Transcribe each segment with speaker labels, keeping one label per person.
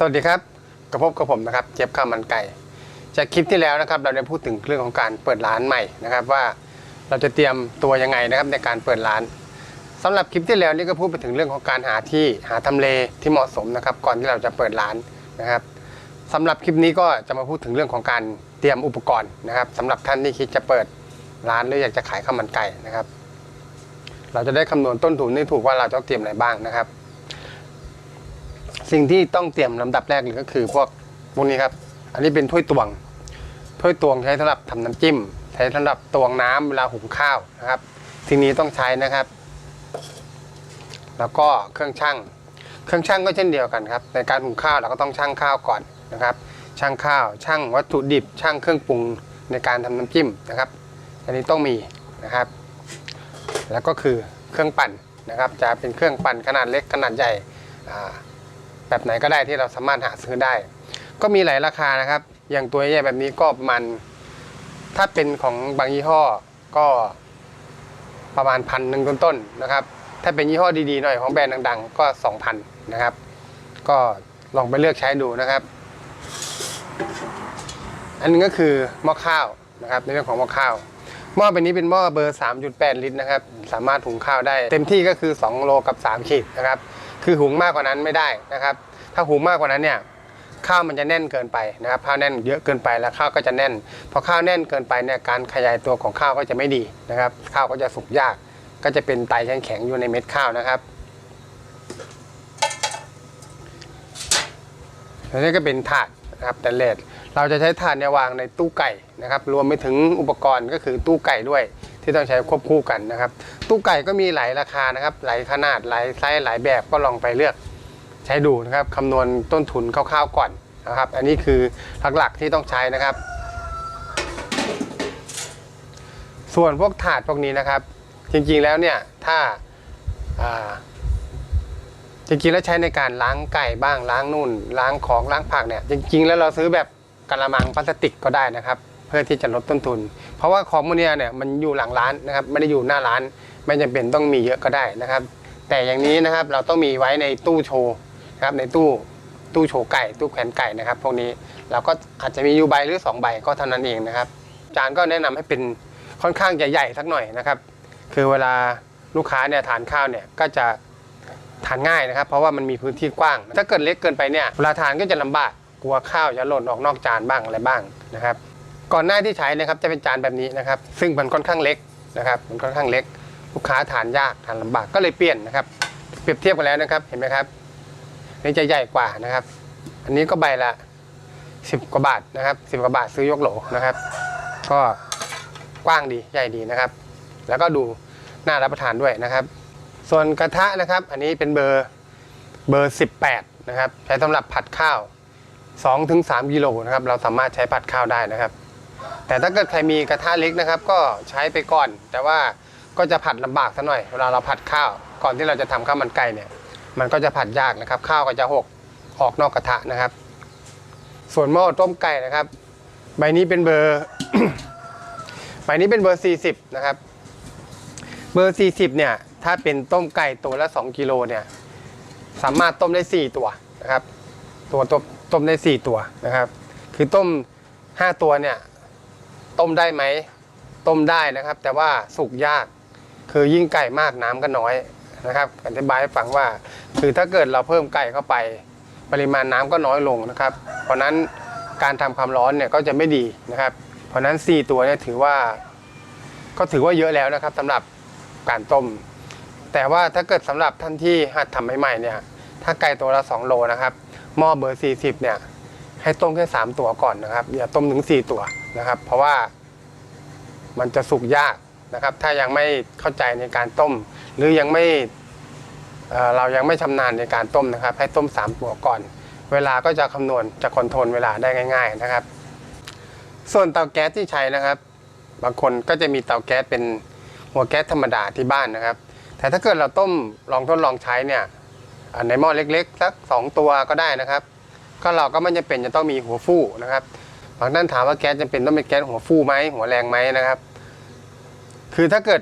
Speaker 1: สวัสดีครับกระพบกับผมนะครับเจี๊ยบข้าวมันไก่จากคลิปที่แล้วนะครับ เราได้พูดถึงเรื่องของการเปิดร้านใหม่นะครับ ว่าเราจะเตรียมตัวยังไงนะครับในการเปิดร้านสำหรับคลิปที่แล้วนี่ก็พูดไปถึงเรื่องของการหาที่หาทำเลที่เหมาะสมนะครับ ก่อนที่เราจะเปิดร้านนะครับสำหรับคลิปนี้ก็จะมาพูดถึงเรื่องของการเตรียมอุปกรณ์นะครับสำหรับท่านที่คิดจะเปิดร้านหรืออยากจะขายข้าวมันไก่นะครับ เราจะได้คำนวณต้นทุนได้ถูกว่าเราต้องเตรียมอะไรบ้างนะครับ สิ่งที่ต้องเตรียมลำดับแรกเลยก็คือพวกพวกนี้ครับ อันนี้เป็นถ้วยตวง ถ้วยตวงใช้สำหรับทำน้ำจิ้ม ใช้สำหรับตวงน้ำเวลาหุงข้าวนะครับ สิ่งนี้ต้องใช้นะครับ แล้วก็เครื่องชั่ง เครื่องชั่งก็เช่นเดียวกันครับ ในการหุงข้าวเราก็ต้องชั่งข้าวก่อนนะครับ ชั่งข้าว ชั่งวัตถุดิบ ชั่งเครื่องปรุงในการทำน้ำจิ้มนะครับ อันนี้ต้องมีนะครับ แล้วก็คือเครื่องปั่นนะครับ จะเป็นเครื่องปั่นขนาดเล็กขนาดใหญ่อ่า แบบไหนก็ได้ที่เราสามารถหาซื้อได้ ก็มีหลายราคานะครับ อย่างตัวใหญ่แบบนี้ก็ประมาณถ้าเป็นของบางยี่ห้อก็ประมาณพันหนึ่งต้นๆนะครับ ถ้าเป็นยี่ห้อดีๆหน่อยของแบรนด์ดัง ๆ ก็ 2,000 นะครับ ก็ลองไปเลือกใช้ดูนะครับ อันนึงก็คือหม้อข้าวนะครับ ในเรื่องของหม้อข้าว หม้อเป็นนี้เป็นหม้อเบอร์ 3.8 ลิตรนะครับ สามารถหุงข้าวได้ เต็มที่ก็คือ 2 โลกับ 3 ขีดนะครับ คือหุงมากกว่านั้นไม่ได้นะครับ ถ้าหุงมากกว่านั้นเนี่ยข้าวมันจะแน่นเกินไปนะครับข้าวแน่นเยอะเกินไปแล้วข้าวก็จะแน่น พอข้าวแน่นเกินไปเนี่ยการขยายตัวของข้าวก็จะไม่ดีนะครับ ข้าวก็จะสุกยาก ก็จะเป็นไตแข็งๆอยู่ในเม็ดข้าวนะครับแล้วนี่ก็เป็นถาดนะครับแต่เลดเราจะใช้ถาดเนี่ยวางในตู้ไก่นะครับ รวมไปถึงอุปกรณ์ก็คือตู้ไก่ด้วย ที่ต้องใช้ควบคู่กันนะครับ ตู้ไก่ก็มีหลายราคานะครับ หลายขนาดหลายไซส์หลายแบบก็ลองไปเลือกใช้ดูนะครับคำนวณต้นทุนคร่าวๆก่อนนะครับ อันนี้คือหลักๆที่ต้องใช้นะครับ ส่วนพวกถาดพวกนี้นะครับ จริงๆแล้วเนี่ยถ้าาจริงๆแล้วใช้ในการล้างไก่บ้างล้างนู่นล้างของล้างผักเนี่ยจริงๆ แล้วเราซื้อแบบกระมังพลาสติกก็ได้นะครับ เพื่อที่จะลดต้นทุน เพราะว่าของพวกเนี้ยเนี่ยมันอยู่หลังร้านนะครับไม่ได้อยู่หน้าร้าน ไม่จำเป็นต้องมีเยอะก็ได้นะครับ แต่อย่างนี้นะครับเราต้องมีไว้ในตู้โชว์นะครับในตู้ตู้โชว์ไก่ตู้แขวนไก่นะครับ พวกนี้เราก็อาจจะมีอยู่ใบหรือ 2 ใบก็เท่านั้นเองนะครับ จานก็แนะนำให้เป็นค่อนข้างใหญ่ๆสักหน่อยนะครับ คือเวลาลูกค้าเนี่ยทานข้าวเนี่ยก็จะทานง่ายนะครับ เพราะว่ามันมีพื้นที่กว้าง ถ้าเกิดเล็กเกินไปเนี่ยเวลาทานก็จะลำบากกลัวข้าวจะหล่นออกนอกจานบ้างอะไรบ้างนะครับ ก่อนหน้าที่ใช้นะครับจะเป็นจานแบบนี้นะครับ ซึ่งมันค่อนข้างเล็กนะครับมันค่อนข้างเล็ก ลูกค้าทานยากทานลำบากก็เลยเปลี่ยนนะครับ เปรียบเทียบกันแล้วนะครับเห็นไหมครับนี่จะใหญ่กว่านะครับ อันนี้ก็ใบละ 10 กว่าบาทนะครับ10กว่าบาทซื้อยกโหลนะครับ ก็กว้างดีใหญ่ดีนะครับ แล้วก็ดูน่ารับประทานด้วยนะครับ ส่วนกระทะนะครับ อันนี้เป็นเบอร์เบอร์ 18 นะครับ ใช้สำหรับผัดข้าว2-3กิโลนะครับ เราสามารถใช้ผัดข้าวได้นะครับ แต่ถ้าเกิดใครมีกระทะเล็กนะครับ ก็ใช้ไปก่อน แต่ว่าก็จะผัดลำบากซะหน่อยเวลาเราผัดข้าว ก่อนที่เราจะทำข้าวมันไก่เนี่ย มันก็จะผัดยากนะครับ ข้าวก็จะหกออกนอกกระทะนะครับ ส่วนหม้อต้มไก่นะครับ ใบนี้เป็นเบอร์ใบนี้เป็นเบอร์ 40 นะครับ เบอร์ 40 เนี่ย ถ้าเป็นต้มไก่ตัวละ 2 กิโลเนี่ย สามารถต้มได้ 4 ตัวนะครับ ตัวต้มต้มได้ 4 ตัวนะครับ คือต้ม 5 ตัวเนี่ย ต้มได้ไหม ต้มได้นะครับ แต่ว่าสุกยาก คือยิ่งไก่มากน้ำก็น้อยนะครับอธิบายให้ฟังว่า คือถ้าเกิดเราเพิ่มไก่เข้าไป ปริมาณน้ำก็น้อยลงนะครับ เพราะนั้นการทำความร้อนเนี่ยก็จะไม่ดีนะครับ เพราะนั้น 4 ตัวเนี่ยถือว่า ก็ถือว่าเยอะแล้วนะครับสำหรับการต้ม แต่ว่าถ้าเกิดสำหรับท่านที่หัดทำใหม่ๆเนี่ย ถ้าไก่ตัวละ 2 โลนะครับหม้อเบอร์ 40 เนี่ย ให้ต้มแค่ 3 ตัวก่อนนะครับ อย่าต้มถึง 4 ตัว นะครับ เพราะว่ามันจะสุกยากนะครับ ถ้ายังไม่เข้าใจในการต้ม หรือยังไม่เอ่อเรายังไม่ชำนาญในการต้มนะครับ ให้ต้ม 3 ตัวก่อน เวลาก็จะคำนวณจะคอนโทรลเวลาได้ง่าย ๆนะครับ ส่วนเตาแก๊สที่ใช้นะครับ บางคนก็จะมีเตาแก๊สเป็นหัวแก๊สธรรมดาที่บ้านนะครับ แต่ถ้าเกิดเราต้มลองทดลองใช้เนี่ยในหม้อเล็กๆสักสองตัวก็ได้นะครับ ก็เราก็ไม่จำเป็นจะต้องมีหัวฟู่นะครับ บางท่านถามว่าแก๊สจำเป็นต้องเป็นแก๊สหัวฟู่ไหมหัวแรงไหมนะครับ คือถ้าเกิด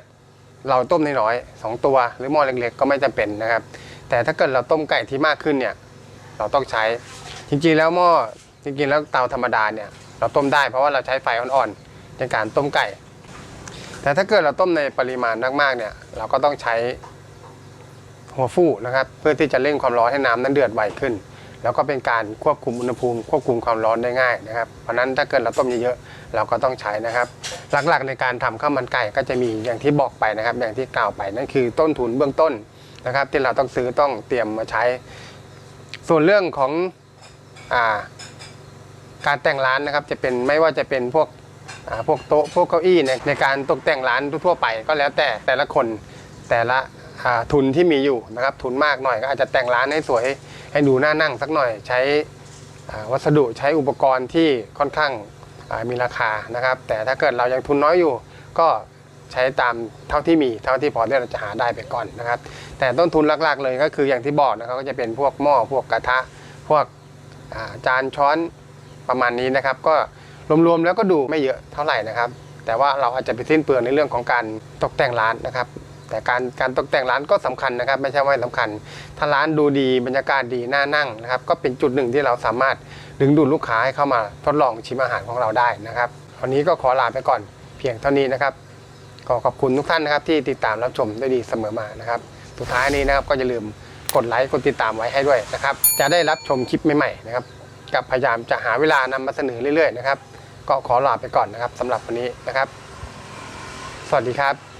Speaker 1: เราต้มน้อยๆสองตัว หรือหม้อเล็กๆ ก็ไม่จำเป็นนะครับ แต่ถ้าเกิดเราต้มไก่ที่มากขึ้นเนี่ย เราต้องใช้ จริงๆแล้วหม้อจริงๆแล้วเตาธรรมดาเนี่ย เราต้มได้เพราะว่าเราใช้ไฟอ่อนๆในการต้มไก่ แต่ถ้าเกิดเราต้มในปริมาณมากๆเนี่ย เราก็ต้องใช้หัวฟู่นะครับ เพื่อที่จะเร่งความร้อนให้น้ำนั้นเดือดไวขึ้น แล้วก็เป็นการควบคุมอุณหภูมิควบคุมความร้อนได้ง่ายนะครับเพราะนั้นถ้าเกิดเราต้มเยอะๆเราก็ต้องใช้นะครับ หลักๆในการทำข้าวมันไก่ก็จะมีอย่างที่บอกไปนะครับ อย่างที่กล่าวไปนั่นคือต้นทุนเบื้องต้นนะครับ ที่เราต้องซื้อต้องเตรียมมาใช้ ส่วนเรื่องของอาการแต่งร้านนะครับ จะเป็นไม่ว่าจะเป็นพวกพวกโต๊ะพวกเก้าอี้ในในการตกแต่งร้านทั่วไปก็แล้วแต่แต่ละคนแต่ละทุนที่มีอยู่นะครับ ทุนมากหน่อยก็อาจจะแต่งร้านให้สวย ให้ดูน่านั่งสักหน่อยใช้วัสดุใช้อุปกรณ์ที่ค่อนข้างมีราคานะครับ แต่ถ้าเกิดเรายังทุนน้อยอยู่ ก็ใช้ตามเท่าที่มีเท่าที่พอที่เราจะหาได้ไปก่อนนะครับ แต่ต้นทุนหลักๆเลยก็คืออย่างที่บอกนะครับก็จะเป็นพวกหม้อพวกกระทะ พวกาจานช้อนประมาณนี้นะครับ ก็รวมๆแล้วก็ดูไม่เยอะเท่าไหร่นะครับ แต่ว่าเราอาจจะไปสิ้นเปลืองในเรื่องของการตกแต่งร้านนะครับ แต่การการตกแต่งร้านก็สำคัญนะครับ ไม่ใช่ว่าไม่สำคัญ ถ้าร้านดูดีบรรยากาศดีน่านั่งนะครับ ก็เป็นจุดหนึ่งที่เราสามารถดึงดูดลูกค้าให้เข้ามาทดลองชิมอาหารของเราได้นะครับวันนี้ก็ขอลาไปก่อนเพียงเท่านี้นะครับขอขอบคุณทุกท่านนะครับ ที่ติดตามรับชมด้วยดีเสมอมานะครับสุดท้ายนี้นะครับก็อย่าลืมกดไลค์กดติดตามไว้ให้ด้วยนะครับ จะได้รับชมคลิปใหม่ๆนะครับกับพยายามจะหาเวลานำมาเสนอเรื่อยๆนะครับ ก็ขอลาไปก่อนนะครับสำหรับวันนี้นะครับ สวัสดีครับ